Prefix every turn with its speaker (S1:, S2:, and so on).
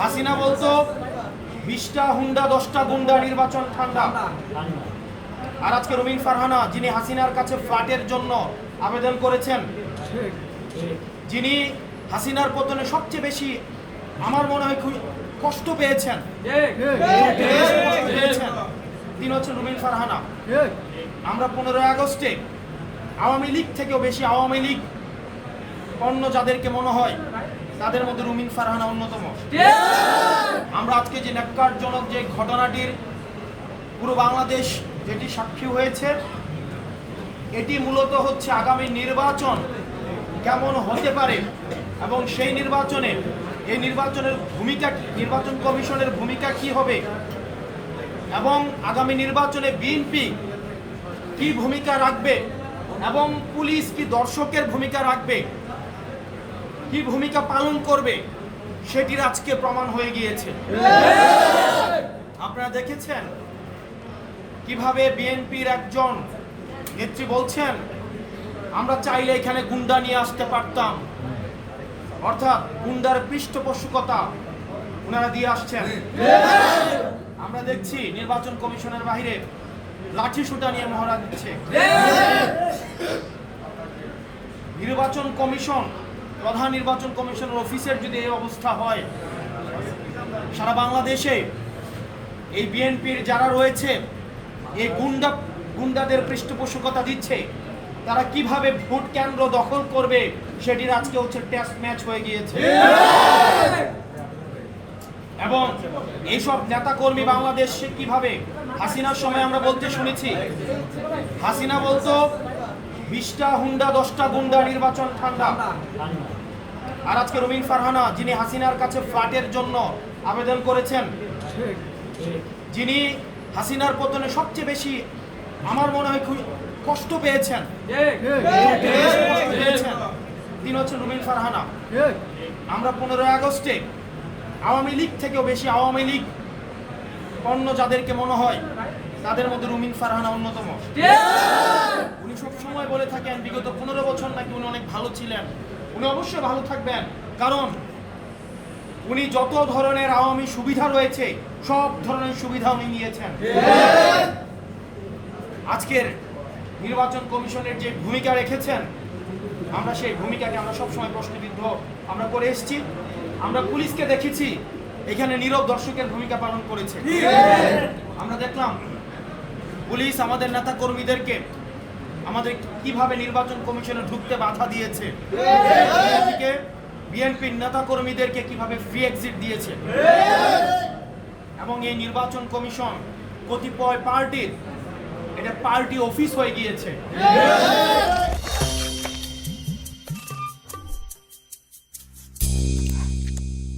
S1: হাসিনা বলতো, বিশটা হুন্ডা, দশটা গুন্ডা নির্বাচন ঠান্ডা। আর আজকে রবিন ফারহানা, যিনি হাসিনার কাছে ফ্ল্যাটের জন্য আবেদন করেছেন, যিনি হাসিনার পতনে সবচেয়ে বেশি, আমার মনে হয় কষ্ট পেয়েছেন। তিনি হচ্ছেন রুবিন ফারহানা। আমরা পনেরোই আগস্টে আওয়ামী লীগ থেকেও বেশি আওয়ামী লীগ অন্য যাদেরকে মনে হয় তাদের মধ্যে রুমিন ফারহানা অন্যতম। আমরা আজকে যে ন্যাক্কারজনক যে ঘটনাটির পুরো বাংলাদেশ যেটি সাক্ষী হয়েছে, এটি মূলত হচ্ছে আগামী নির্বাচন কেমন হতে পারে এবং সেই নির্বাচনে, এই নির্বাচনের ভূমিকা নির্বাচন কমিশনের ভূমিকা কি হবে এবং আগামী নির্বাচনে বিএনপি কি ভূমিকা রাখবে এবং পুলিশ কি দর্শকের ভূমিকা রাখবে কি ভূমিকা পালন করবে সেটির আজকে প্রমাণ হয়ে গিয়েছে। আপনারা দেখেছেন কীভাবে বিএনপির একজন নেত্রী বলছেন, আমরা চাইলে এখানে গুন্ডা নিয়ে আসতে পারতাম। অর্থাৎ গুন্ডার পৃষ্ঠপোষকতা ওনারা দিয়ে আসছেন। আমরা দেখছি নির্বাচন কমিশনের বাইরে লাঠি সুটা নিয়ে মহড়া দিচ্ছে। নির্বাচন কমিশন প্রধান নির্বাচন কমিশনের অফিসের যদি এই অবস্থা হয়, সারা বাংলাদেশে এই বিএনপির যারা রয়েছে, এই গুন্ডা, গুন্ডাদের পৃষ্ঠপোষকতা দিচ্ছে, তারা কীভাবে ভোট কেন্দ্র দখল করবে সেটির আজকে হচ্ছে টেস্ট ম্যাচ হয়ে গিয়েছে। এবং এইসব নেতাকর্মী বাংলাদেশে কীভাবে হাসিনার সময় আমরা বলতে শুনেছি, হাসিনা বলতো বিশটা হুন্ডা, দশটা গুন্ডা, নির্বাচন ঠান্ডা। আর আজকে রবিন ফারহানা, যিনি হাসিনার কাছে ফ্ল্যাটের জন্য আবেদন করেছেন, যিনি হাসিনার পতনে সবচেয়ে বেশি, আমার মনে হয় কষ্ট পেয়েছেন। তিনি হচ্ছেন রুমিন ফারহানা। আমরা পনেরোই আগস্টে আওয়ামী লীগ থেকেও বেশি আওয়ামী লীগ অন্য যাদেরকে মনে হয় তাদের মধ্যে রুমিন ফারহানা অন্যতম। উনি সব সময় বলে থাকেন বিগত পনেরো বছর নাকি উনি অনেক ভালো ছিলেন। উনি অবশ্যই ভালো থাকবেন। কারণ উনি যত ধরনের আওয়ামী সুবিধা রয়েছে সব ধরনের সুবিধা উনি নিয়েছেন। আজকের নির্বাচন কমিশনের যে ভূমিকা রেখেছেন আমরা সেই ভূমিকাকে আমরা সবসময় প্রশ্নবিদ্ধ। আমরা করে এসেছি আমরা পুলিশকে দেখেছি এখানে নীরব দর্শকের ভূমিকা পালন করেছে। আমরা দেখলাম পুলিশ আমাদের নেতা কর্মীদেরকে আমাদের কীভাবে নির্বাচন কমিশনে ঢুকতে বাধা দিয়েছে? বিএনপির নেতা কর্মীদেরকে কীভাবে ফ্রি এক্সিট দিয়েছে? এবং এই নির্বাচন কমিশন কতিপয় পার্টির, এটা পার্টি অফিস হয়ে গিয়েছে।